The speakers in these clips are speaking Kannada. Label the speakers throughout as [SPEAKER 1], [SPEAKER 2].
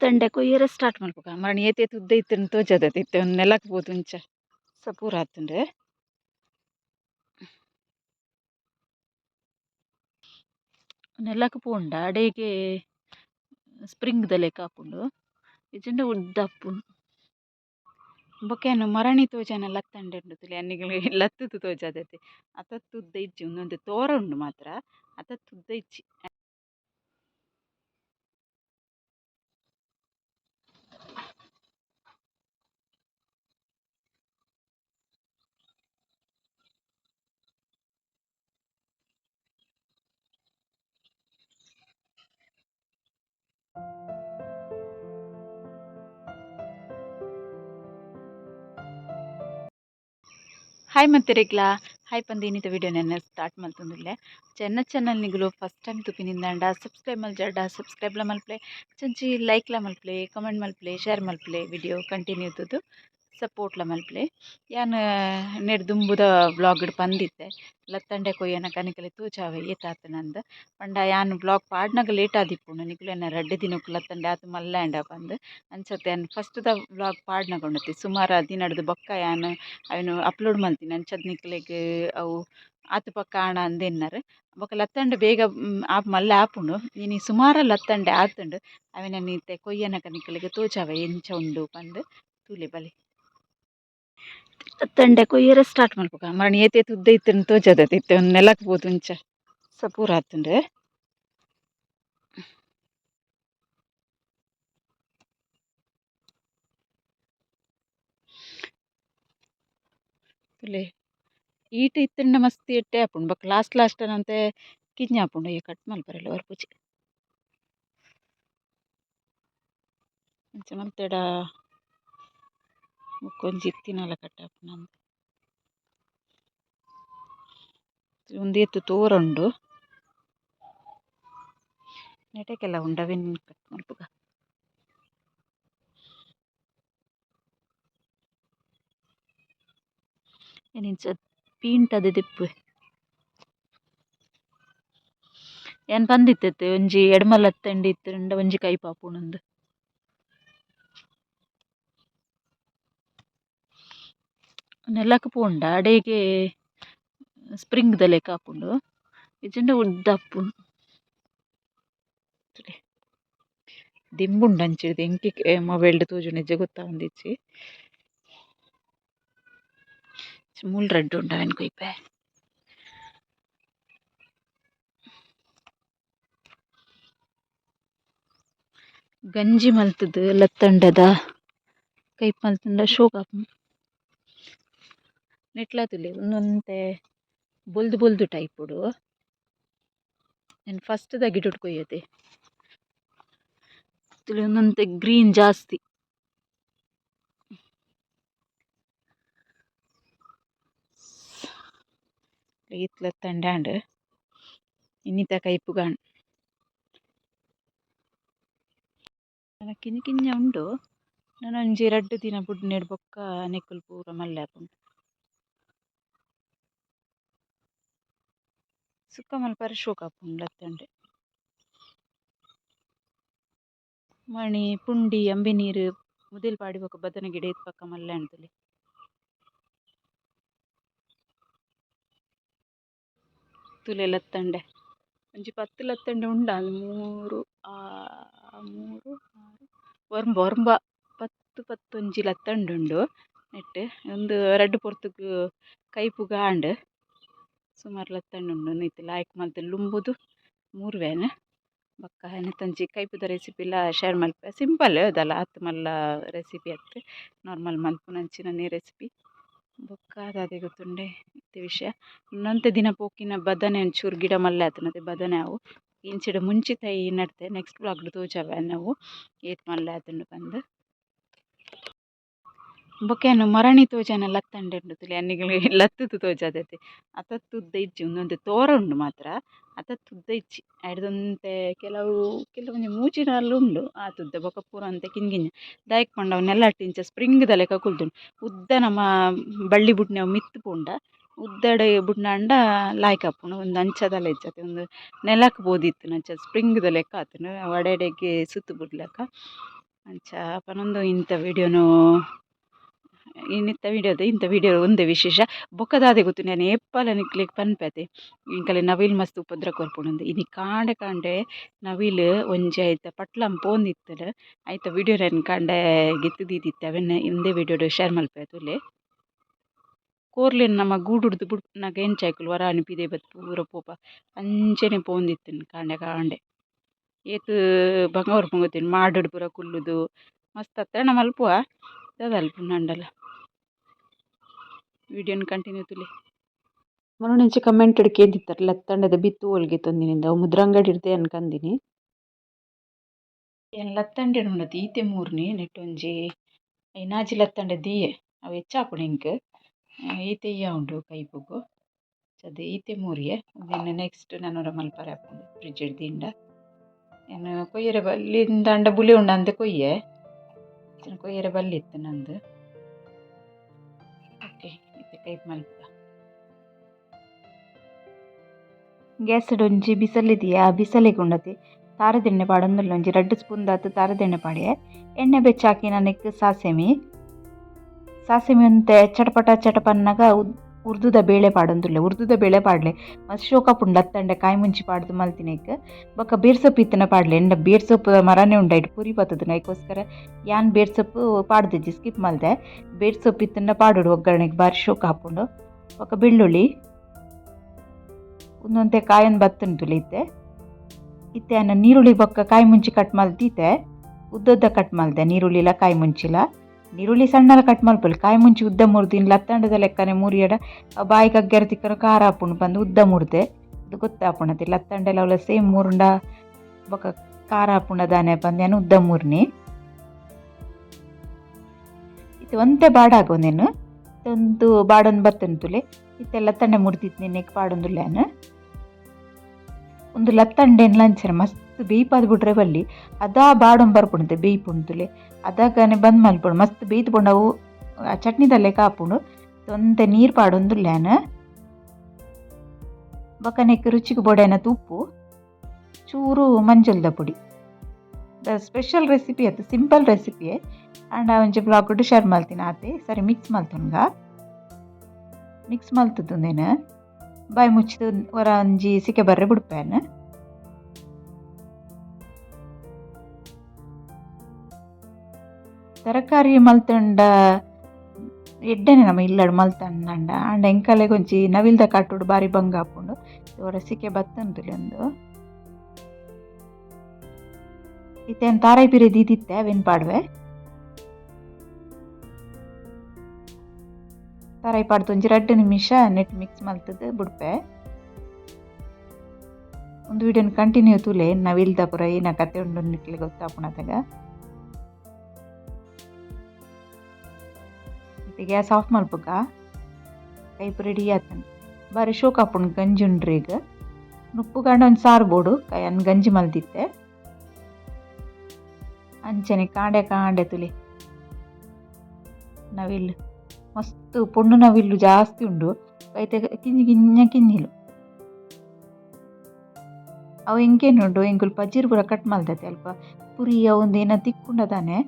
[SPEAKER 1] ತಂಡೆ ಕೊಯ್ಯರೆ ಸ್ಟಾರ್ಟ್ ಮಾಡ್ಬೇಕ. ಮರಣ ಏತ್ ಏತ್ ಉದ್ದ ಇತ್ತು ತೋಜದತ್ ಇತ್ತೆ ಒಂದು ನೆಲಕ್ಕೆ ಬೋದು ಇಂಚ. ಸ ಪೂರ ಆತುಂಡ್ರೆ. ನೆಲಕ್ಕೆ ಪೋಂಡ, ಅಡೆಗೆ ಸ್ಪ್ರಿಂಗ್ ದ ಲೆಕ್ಕ ಹಾಕೊಂಡು ಇಜಂಡ ಉದ್ದ ಅಪ್ಪುಂಡು ಬೊಕೇನು ಮರಣಿ ತೋಜನ ಲತ್ತಂಡೆ ಉಂಡು ತುಲೆ ಅನ್ನಿಗಳು ಲತ್ತುದು ತೋಜಾದತೆ ಅತತ್ತು ಉದ್ದ ಇಜ್ಜಿ ಉಂದೊಂದು ತೋರ ಉಂಡು ಮಾತ್ರ ಅತತ್ತು ಉದ್ದ ಇಜ್ಜಿ. ಹಾಯ್ ಮತ್ತೆ ರೇಗ್ಲಾ ಹಾಯ್ ಪಂದು ಇನ್ನಿತ ವಿಡಿಯೋ ನನ್ನ ಸ್ಟಾರ್ಟ್ ಮಲ್ತೊಂದುಲ್ಲೆ ಚೆನ್ನ ಚೆನ್ನಲ್ ನಿಗಲು ಫಸ್ಟ್ ಟೈಮ್ ತುಪಿನಿಂದಾಂಡ ಸಬ್ಸ್ಕ್ರೈಬ್ ಮಲ್ ಮಲ್ಜಾಡ ಸಬ್ಸ್ಕ್ರೈಬ್ಲ ಮಲ್ಪ್ಲೆ ಚಂಚಿ ಲೈಕ್ಲ ಮಲ್ಪ್ಲೆ ಕಮೆಂಟ್ ಮಲ್ಪ್ಲೆ ಶೇರ್ ಮಲ್ಪ್ಲೆ ವಿಡಿಯೋ ಕಂಟಿನ್ಯೂ ಇದ್ದದ್ದು ಸಪೋರ್ಟ್ಲ ಮನ್ಪ್ಲೆ ಯಾನ್, ನೆಡ್ ದುಂಬುದ ವ್ಲಾಗ್ ಪಂದಿತ್ತೆ ಲತ್ತಂಡೆ ಕೊಯ್ಯನ ಕನಿಕಲೆ ತೂಚಾವೆ ನಂದ್. ಪಂಡ ಯಾನ್ ವ್ಲಾಗ್ ಪಾಡ್ನಗ ಲೇಟ್ ಆದಿಪ್ಪುಂಡು ನಿಕುಲೆನ ರಡ್ಡ್ ದಿನಕ್ ಲತ್ತಂಡೆ ಆತು ಪಂದ್ ಯಾನ್ ಫಸ್ಟ್ ದ ವ್ಲಾಗ್ ಪಾಡ್ನಗ ಉಂಡತೆ. ಸುಮಾರು ದಿನಡ್ದು ಬೊಕ್ಕ ಯಾನ್ ಅವೆನ್ ಅಪ್ಲೋಡ್ ಮಲ್ತಿನಿ ಅಂಚಾದ್ ನಿಕ್ಲೆಗ್ ಅವು ಆತು ಪಕ್ಕ ಆಂಡ ಅಂದ್ ಎನ್ನರ್ ಬೊಕ ಲತ್ತಂಡೆ ಬೇಗ ಆಪ್ ಮಲ್ಲ ಆಪುಂಡು. ಇನಿ ಸುಮಾರು ಲತ್ತಂಡೆ ಆತುಂಡು. ಅವೆನ್ ನೀತೆ ಕೊಯ್ಯನಕ ನಿಕುಲೆಗ್ ತೋಜಾವೆ ಎಂಚ ಉಂಡು ಪಂದ್ ತೂಲೆ ಬಲೆ. ತಂಡೆ ಕೊಯ್ಯರೆ ಸ್ಟಾರ್ಟ್ ಮಾಡ್ಬೇಕ. ಮರಣ ಏತ ಏತ್ ಉದ್ದ ಇತ್ತು ತೋಜದತ್. ಒಂದು ನೆಲಕ್ಕೆ ಬೋದು ಇಂಚ. ಸ ಪೂರ ಆತುಂಡ್ರೆ ತುಲೆ, ಈಟ್ ಇತ್ತಂಡ ಮಸ್ತಿ ಇಟ್ಟೆ ಆಪುಂಡು. ಬೊಕ ಲಾಸ್ಟ್ ಲಾಸ್ಟ್ ನಂತೆ ಕಿಂಜ ಆಪುಂಡು. ಈಗ ಕಟ್ ಮಲ್ಪರಲ್ಲ ಅವ್ರ ಪೂಜೆ. ಅಂಚ ಮಲ್ತೆಡ ಕಟ್ ಆಪುಂಡು ಒಂತೆ ಒಂತೆ ಎತ್ತು ತೋರ ಉಂಡು ನೆಟಕೆಲ್ಲ ಉಂಡು ಅವೆನ್ ಕಟ್ ಮಲ್ಪುಗ ಇಂಚ ಪೀಂಟದ ದಿಪ್ಪು. ಏನ್ ಬಂದಿತ್ತೆ ಒಂಜಿ ಎಡ್ಮ ತಂಡಿ ಇತ್ತಂಡ ಒಂಜಿ ಕೈ ಆಪುಂಡುಂದು ನೆಲಕ್ ಪೋಂಡ ಅಡೆಗೆ ಸ್ಪ್ರಿಂಗ್ ದ ಲೆಕ್ಕ ಹಾಕೊಂಡು ಇಜಂಡ ಉದ್ದ ಅಪ್ಪುಂಡು ದಿಂಬುಂಡು ಅಂಚಿರ್ದ್ ಎಂಕಿ ಮೊಬೈಲ್ಡ್ ತೋಜುಂಡು ಇಜ್ಜೆ ಗೊತ್ತಾವೊಂದಿಜ್ಜಿ ಮೂಲ್ ರಡ್ಡ್ ಉಂಡು ಅವೆನ್ ಕುಯ್ಪೆ ಗಂಜಿ ಮಲ್ತುದು ಲತ್ತಂಡದ ಕೈಪ್ ಮಲ್ತುಂಡ ಶೋಕ್ ಆಪುಂಡು ನೆಟ್ಲ ತುಲೆ ಉಂದೊಂತೆ ಬೊಲ್ದು ಬೊಲ್ದು ಟೈಪುಡು ನಾನು ಫಸ್ಟ್ ದ ಗಿಡೊಡು ಕೊಯ್ಯದೆ. ತುಲೆ ಉಂದೊಂತೆ ಗ್ರೀನ್ ಜಾಸ್ತಿ. ಈತ್ ತಂಡಾಂಡ್ ಇನ್ನಿತ ಕೈಪುಗಾನ್ ಕಿನ್ನಿ ಕಿಂಜ ಉಂಡು. ನಾನು ಒಂಜಿ ರಡ್ಡ್ ದಿನ ಬುಡ್ ಬೊಕ್ಕ ನೆಕ್ಕುಲು ಪೂರ ಮಲ್ಲೆ ಆಪುಂಡು ಸುಕ್ಕ ಮಲ್ಪರೆ ಶೋಕ್ ಆಪುಂಡು ಲತ್ತಂಡೆ ಮಣಿ, ಪುಂಡಿ, ಅಂಬಿ ನೀರ್ ಮುದಿಲ್ ಪಾಡಿ ಬೊಕ ಬದನೆ ಗಿಡ ಈತ್ ಪಕ್ಕ ಮಲ್ಲೆ ಆಂಡ್ ತುಲೆ ಲತ್ತಂಡೆ ಒಂಜಿ ಪತ್ತ್ ಲತ್ತಂಡೆ ಉಂಡ ಮೂರು ಮೂರು ಒರ್ಮ ಒರ್ಮ ಪತ್ತ್, ಪತ್ತೊಂಜಿ ಲತ್ತಂಡುಂಡು ನೆಟ್ಟ್. ಉಂದು ರಡ್ಡ್ ಪೊರ್ತುಗು ಕೈಪುಗ ಆಂಡ್ ಸುಮಾರ್ ಉಂಡು ಉಂದೆತ ಲಾಯ್ಕ್ ಮಲ್ತುಂಡು ಲುಂಬುದು ಮೂರು ವ್ಯಾನ್. ಬೊಕ್ಕ ತಂಜಿ ಕೈಪುದ ರೆಸಿಪಿಲ ಶೇರ್ ಮಲ್ಪ. ಸಿಂಪಲ್ ಅದಲ್ಲ ಹತ್ತು ಮಲ್ಲ ರೆಸಿಪಿ ಅತ್ತ್ ನಾರ್ಮಲ್ ಮಲ್ಪುನಂಚಿನನೆ ರೆಸಿಪಿ ಬೊಕ್ಕ ಅದಾದೆ ಗೊತ್ತುಂಡೆ, ಇತ್ತೆ ವಿಷಯ. ಇನ್ನೊಂತೆ ದಿನ ಪೋಕಿನ ಬದನೆ ಒಂಚೂರು ಗಿಡ ಮಲ್ಲೆ ಆತುಂಡತೆ ಬದನೆ ಅವು. ಇಂಚಿಡ ಮುಂಚಿತಾಯಿ ನಡ್ತೆ ನೆಕ್ಸ್ಟ್ ವ್ಲಾಗ್ಡ್ ತೋಜಾವೆ ನಾವು ಏತ್ ಮಲ್ಲೆ ಆತುಂಡು ಪಂದ್ ಬೊಕೇನು ಮರಣಿ ತೋಜನ ಲತ್ತಂಡೆ ಉಂಡು ತುಲೆ ಅನ್ನಿಗಳು ಲತ್ತುದು ತೋಜಾದತೆ ಅತತ್ತು ತುದ್ದ ಇಜ್ಜಿ ಉಂದೊಂತೆ ತೋರ ಉಂಡು ಮಾತ್ರ ಅತ ಉದ್ದ ಇಜ್ಜಿ. ಆಡ್ದೊಂತೆ ಕೆಲವು ಕೆಲವೊಂದು ಮೂಜಿನಾಲ್ ಉಂಡು ತುದ್ದ ಬೊಕ ಪೂರ ಅಂತ ಕಿಂಗಿಂಜ ದಾಯಕ್ ದಾಯೆ ಪಂಡ ಅವು ನೆಲಟ್ ಇಂಚ ಸ್ಪ್ರಿಂಗ್ ದ ಲೆಕ್ಕ ಕುಲ್ದುಂಡು ಉದ್ದ ನಮ್ಮ ಬಳ್ಳಿ ಬುಡ್ನೆ ಅವು ಮಿತ್ತ್ ಪೂಂಡ. ಉದ್ದಡೆ ಬುಡ್ನಾಂಡ ಲಾಯ್ಕ್ ಆಪುಂಡು ಉಂದು ಅಂಚದಾಲ ಇಜ್ಜತೆ. ಉಂದು ನೆಲಕ್ ಬೋದಿತ್ತು ಅಂಚ ಸ್ಪ್ರಿಂಗ್ದ ಲೆಕ್ಕ ಆತನು. ವಡೆಡೆಗೆ ಸುತ್ತು ಬುಡ್ಲಕ ಅಂಚ. ಅಪ್ಪನೊಂದು ಇಂತ ವಿಡಿಯೋನು ಇನ್ನಿತ್ತ ವಿಡಿಯೋದ ಇಂತ ವಿಡಿಯೋ ಒಂದೇ ವಿಶೇಷ. ಬೊಕ್ಕದಾದೆ ಗೊತ್ತು ನಾನು ಏಪ್ಪಲ ನಿಕ್ಲೆಗ್ ಪನ್ಪೆತೆ ಇಂಕಲೆ ನವಿಲ್ ಮಸ್ತ್ ಉಪದ್ರ ಕೊರ್ಪುಣಂದು ಇನಿ ಕಾಂಡೆ ಕಾಂಡೆ ನವಿಲ್ ಒಂಜಿ ಐತ ಪಟ್ಲಂ ಪೋಂದಿತ್ತುಂಡು ಐತ ವಿಡಿಯೋ ನಾನು ಕಾಂಡೆ ಗೆತ್ತು ದೀದಿತ್ತೆ. ಅವೆನ್ನ ಇಂದೇ ವಿಡಿಯೋಡು ಶೇರ್ ಮಲ್ಪೆ ತುಲೆ. ಕೋರ್ಲೆನ್ ನಮ ಗೂಡುಡ್ದು ಬುಡ್ಪುನಾಗ ಎಂಚಾಯ್ಕುಲು ವರ ಅನಿಪಿದೆ ಬತ್ ಪೂರ ಪೋಪ. ಅಂಚನೆ ಪೋಂದಿತ್ತುಂಡು ಕಾಂಡೆ ಕಾಂಡೆ. ಏತು ಬಂಗ ಬರ್ಪುಂಡು ಮಾಡುಡು ಪೂರ ಕುಲ್ಲುದು. ಮಸ್ತ್ ಅತ್ತಣ ಮಲ್ಪುವ? ದಾದಲ್ಪುಂಡು ವಿಡಿಯೋನ ಕಂಟಿನ್ಯೂ ತುಲೆ. ಮೊನ್ನೆ ಕಮೆಂಟ್ ಕೇದಿತ್ತಾರೆ ಲತ್ತಂಡದ ಬಿತ್ತು ಒಲ್ಗೆ ತಂದಿನಿಂದ ಅವು ಮುದ್ರಂಗಡಿ ಇರ್ದೆ ಅನ್ಕಂದಿನಿ. ಏನು ಲತ್ತಂಡೆ ಉಂಡತಿ ಈತೆ ಮೂರ್ನಿ ನೆಟ್ಟೊಂಜಿ. ಐನಾಜಿ ಲತ್ತಂಡ ದೀಯೆ ಅವು ಹೆಚ್ಚಾಪುಂಡು ಇಂಕ್ ಈತೆ ಇಯ್ಯ ಉಂಡು ಕೈಪುಗು ಅದೇ ಈತೆ ಮೂರಿಯೆ. ಇನ್ನು ನೆಕ್ಸ್ಟ್ ನಾನು ಮಲ್ಪರೆ ಆಪುಂಡು ಫ್ರಿಡ್ಜ್ ದಿಂಡ ಏನು ಕೊಯ್ಯರೆ ಬಲ್ಲಿಂದ ಅಂಡ ಬುಲಿ ಉಂಡ ಅಂದೆ ಕೊಯ್ಯೆ. ಕೊಯ್ಯರೆ ಬಲ್ಲಿತ್ತು ನಂದು. ಇತ್ತೆ ಗ್ಯಾಸ್ ಗ್ಯಾಸ್ಡ್ ಒಂಜಿ ಬಿಸಲಿದೆಯಾ? ಬಿಸಲಿಗೆ ಉಂಡತಿ ತಾರದೆಣ್ಣೆ ಪಾಡೊಂದುಲ್ಲ ಒಂಜಿ ರಡ್ಡ್ ಸ್ಪೂನ್ ದಾತ್ ತಾರದೆಣ್ಣೆ ಪಾಡೆ ಎಣ್ಣೆ ಬೆಚ್ಚಾಕಿ ನನಗೆ ಸಾಸೆಮಿ. ಸಾಸೆಮಿ ಒಂತೆ ಚಟಪಟ ಚಟಪನ್ನಗ ಉರ್ದುದ ಬೇಳೆ ಪಾಡೊಂದುಲ್ಲೆ ಉರ್ದುದ ಬೇಳೆ ಪಾಡ್ಲೆ. ಮಸ್ತ್ ಶೋಕಪುಂಡು ಅತ್ತಂಡೆ, ಕಾಯಿ ಮುಂಚಿ ಪಾಡ್ದು ಮಲ್ತಿನೇಕ್. ಬೊಕ ಬೇರ್ ಸೊಪ್ಪು ಇತ್ತನ ಪಾಡ್ಲೆ, ಎಂಡ ಬೇರ್ ಸೊಪ್ಪು ಮರನೇ ಉಂಡಾಯ್ಟ್ ಪುರಿ ಬತ್ತದ ನೈಕೋಸ್ಕರ. ಯಾನ್ ಬೇರ್ ಸೊಪ್ಪು ಪಾಡ್ದಿಜ್ಜಿ ಸ್ಕಿಪ್ ಮಲ್ದೆ. ಬೇರ್ ಸೊಪ್ಪು ಇತ್ತನ ಪಾಡೋಡು ಒಗ್ಗರಣೆಗೆ ಬಾರಿ ಶೋಕ ಹಾಕೊಂಡು ಬೊಕ ಬೆಳ್ಳುಳ್ಳಿ ಒಂದೊಂತೆ ಕಾಯೊಂದು ಬತ್ತುಂಟು ಇತ್ತೆ. ಇತ್ತೆ ಅನ್ನ ನೀರುಳ್ಳಿ ಬೊಕ್ಕ ಕಾಯಿ ಮುಂಚಿ ಕಟ್ ಮಲ್ತಿತ್ತೆ. ಉದ್ದದ ಕಟ್ ಮಲ್ದೆ ನೀರುಳ್ಳಿಲ ಕಾಯಿ ಮುಂಚಿಲ. ನೀರುಳ್ಳಿ ಸಣ್ಣಲ ಕಟ್ ಮಲ್ಪಲಿ, ಕಾಯಿ ಮುಂಚಿ ಉದ್ದ ಮುರಿದಿನ ಲತ್ತಂಡದ ಲೆಕ್ಕನೆ ಮುರಿಯಡ ಬಾಯಿ ಕಗ್ಗೆರ ತಿಕ್ಕರ ಖಾರ ಹಾಪುಂಡು ಬಂದು ಉದ್ದ ಮುರಿದೆ. ಅದು ಗೊತ್ತಾಪುಣತಿ ಲತ್ತಂಡೆಲ ಅವಳ ಸೇಮ್ ಮುರುಂಡ ಬೊಕ ಖಾರ ಹಾಪುಂಡ ದಾನೆ ಬಂದೇನು ಉದ್ದ ಮುರ್ನಿ. ಇದು ಒಂತೆ ಬಾಡಾಗೋನೇನು ಇದೊಂದು ಬಾಡೊಂದು ಬತ್ತಂತುಲೆ ಇತ್ತೆ ಲತ್ತಂಡೆ ನಿನ್ನೆ ನಿನ್ನೆಗೆ ಪಾಡೊಂದುಲ್ಲೇನು. ಒಂದು ಲತ್ತಂಡೆನ್ ಲಂಚರ ಮಸ್ತ್ ಬೇಯ್ಪಾದ್ ಬಿಟ್ರೆ ಬಲ್ಲಿ. ಅದಾ ಬಾಡೊಂದು ಬರ್ಪುಂಡು ಬೇಯ್ಪುಣ್ತುಲೆ ಅದಾಗನೆ ಬಂದ್ ಮಲ್ಪುಂಡು. ಮಸ್ತ್ ಬೇಯ್ತು ಪುಂಡು ಅವು, ಆ ಚಟ್ನಿದಲ್ಲೇ ಕಾಪುಂಡು. ತೊಂದೆ ನೀರು ಪಾಡೊಂದುಲ್ಲೇನ ಬೊಕನೆಕ್ ರುಚಿಗೆ ಬೊಡೆನ ತುಪ್ಪು. ಚೂರು ಮಂಜಲ್ದ ಪುಡಿ. ದ ಸ್ಪೆಷಲ್ ರೆಸಿಪಿ ಅದು ಸಿಂಪಲ್ ರೆಸಿಪಿ ಆಂಡ ಒಂಜಿ ಬ್ಲಾಗ್ ಶೇರ್ ಮಲ್ತೀನಿ ಆತೆ. ಸರಿ ಮಿಕ್ಸ್ ಮಲ್ತುನ್ಗ ಮಿಕ್ಸ್ ಮಲ್ತುಂದೇನು ಬಾಯಿ ಮುಚ್ಚಿದ ಹೊರ ಒಂಜಿ ಸಿಕ್ಕೆ ಬರ್ರೆ ಬಿಡ್ಪೇನು. ತರಕಾರಿ ಮಲ್ತಂಡ, ಎಡ್ಡೆನೆ ನಮ್ಮ ಇಲ್ಲಡ್ ಮಲ್ತಂಡ ಆಂಡ ಎಂಕಲೆ ಒಂಜಿ ನವಿಲ್ದ ಕಾಟುಡು ಬಾರಿ ಬಂಗ ಆಪುಂಡು ರಸಿಕೆ ಸಿಕೆ ಬತ್ತಂತುಲಿ ಒಂದು. ಇತ್ತೇನು ತಾರಾಯಿ ಪಿರೆ ದೀದಿತ್ತೆ ಅವೇನು ಪಾಡ್ವೆ. ತಾರಾಯಿ ಪಾಡ್ದು ಒಂಜಿ ರಡ್ಡು ನಿಮಿಷ ನೆಟ್ ಮಿಕ್ಸ್ ಮಲ್ತದ್ದು ಬಿಡ್ಪೆ. ಒಂದು ವಿಡಿಯೋನ ಕಂಟಿನ್ಯೂ ತುಲೆ ನವಿಲ್ದ ಪುರ ಏನ ಕತೆ ಉಂಡು ನಿಕ್ಲೆ ಗೊತ್ತಾಪುಣದಾಗ ಗ್ಯಾಸ್ ಆಫ್ ಮಲ್ಪಕ ಕೈಪು ರೆಡಿ ಆತನ. ಬಾರಿ ಶೋಕ್ ಆಪುಂಡು ಗಂಜಿ ಉಂಡ್ರಿ ಈಗ. ನುಪ್ಪು ಗಂಡ ಒಂದು ಬೋಡು ಕೈಯನ್ ಗಂಜಿ ಮಲ್ದಿತ್ತೆ. ಅಂಚನೆ ಕಾಂಡೆ ಕಾಂಡೆ ತುಲಿ. ನವಿಲ್ ಮಸ್ತ್ ಪೊಣ್ಣು ನವಿಲು ಜಾಸ್ತಿ ಉಂಡು. ಐತೆ ಕಿಂಜಿ ಕಿಂಜ ಕಿಂಜಿಲು. ಅವು ಹೆಂಗೇನುಂಡು ಎಂಗುಲ್ ಪಜ್ಜಿರ್ ಪೂರ ಕಟ್ ಮಲ್ದತೆ ಅಲ್ಪ. ಪುರಿ ಅವಂದು ಏನ ತಿಕ್ಕುಂಡದಾನೆ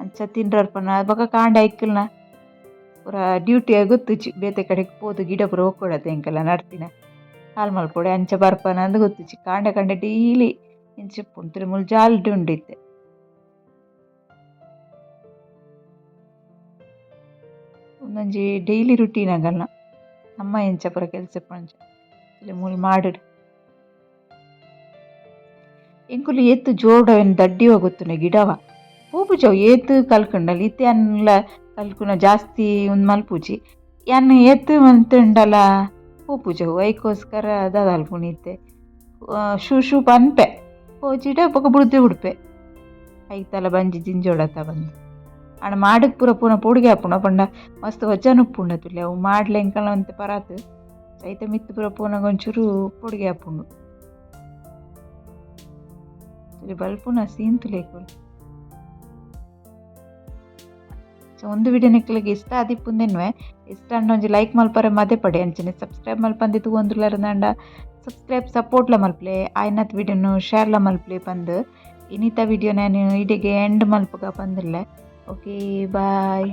[SPEAKER 1] ಅಂಚ ತಿಂಡ್ರರ್ಪನ ಬೊಕ ಕಾಂಡೆ ಐಕ್ಕಲ್ನ ಪೂರ ಡ್ಯೂಟಿ ಆಗುತ್ತು ಬೇತೆ ಕಡೆಗೆ ಪೋದು, ಗಿಡ ಪೂರ ಹೋಗ್ಕೊಡತ್ತೆ ಎಂಕಲ್ಲ ನಡ್ತಿನ. ಹಾಲು ಮಲ್ಪೊಡೆ ಅಂಚ ಬರ್ಪನ ಅಂದ್ ಗೊತ್ತು ಕಾಂಡೆ ಕಂಡ ಡೈಲಿ ಇಂಚಿಪ್ಪುಂಡು ಮುಲ್ ಜಾಲ್ಡಿ ಉಂಡಿತ್ತೆ. ಒಂದೊಂಜಿ ಡೈಲಿ ರುಟೀನ್ ಆಗಲ್ಲ. ಅಮ್ಮ ಎಂಚ ಪೂರ ಕೆಲಸ ಪಂಚ ಮೂಲು ಮಾಡುಡು ಎಂಕುಲು ಏತ್ ಜೋಡವೆನ್ ದಡ್ಡಿ ಹೋಗುತ್ತನೆ ಗಿಡವ? ಪೂಪುಜವು ಏತ್ ಕಲ್ಕಂಡಲ್ಲಿ ಇತ್ತೆ ಅನ್ನಲ ಕಲ್ಕುನ ಜಾಸ್ತಿ ಒಂದು ಮಲ್ಪುಜಿ ಎನ್ನ ಏತ್ ಮಂತುಂಡಲ ಪೂಪುಜವು ಐಕೋಸ್ಕರ ದಾದಲ್ಪುಣಿತ್ತೆ ಶೂ ಶೂ ಪನ್ಪೆ. ಹೋಜಿಡ ಬೊಕ ಬುಡ್ದೆ ಉಡ್ಪೆ. ಐತಲ ಬಂಜಿ ಜಿಂಜೋಡತ ಬಂದು. ಆಂಡ ಮಾಡಕ್ ಪೂರ ಪೂನ ಪೋಡಿಗೆ ಹಾಪುಣ ಪಂಡ ಮಸ್ತ್ ವಜನ್ ಪುಂಡ ತುಲೆ. ಅವು ಮಾಡ್ಲೆ ಎಂಕಲ ಅಂತ ಪರಾತ್. ಐತ ಮಿತ್ತು ಪೂರ ಪೂನಗ ಒಂಚೂರು ಪೊಡಿಗೆ ಆಪುಂಡು ಬಲ್ಪುನ ಸೀನ್ ಸೊ ಒಂದು ವಿಡಿಯೋ ನಿಕ್ಲಿಗೆ ಇಷ್ಟ ಆದಿಪ್ಪುಂದೆನ್ವೆ ಇಷ್ಟ ಅಂಡ ಒಂಜಿ ಲೈಕ್ ಮಲ್ಪರೆ ಮದೆ ಪಡೆ ಅಂಚನೆ. ಸಬ್ಸ್ಕ್ರೈಬ್ ಮಲ್ಪಂದಿ ತೂವೊಂದುಲ್ಲಾರಂದಾಂಡ ಸಬ್ಸ್ಕ್ರೈಬ್ ಸಪೋರ್ಟ್ಲ ಮಲ್ಪಲೆ ಆಯ್ನತ್ ವಿಡಿಯೋನು ಶೇರ್ಲ ಮಲ್ಪಲೆ ಪಂದ್. ಇನ್ನಿತ ವಿಡಿಯೋ ನಾನು ಇಡೆಗೆ ಎಂಡ್ ಮಲ್ಪಗ ಪಂದಿರ್ಲೆ ಓಕೆ ಬಾಯ್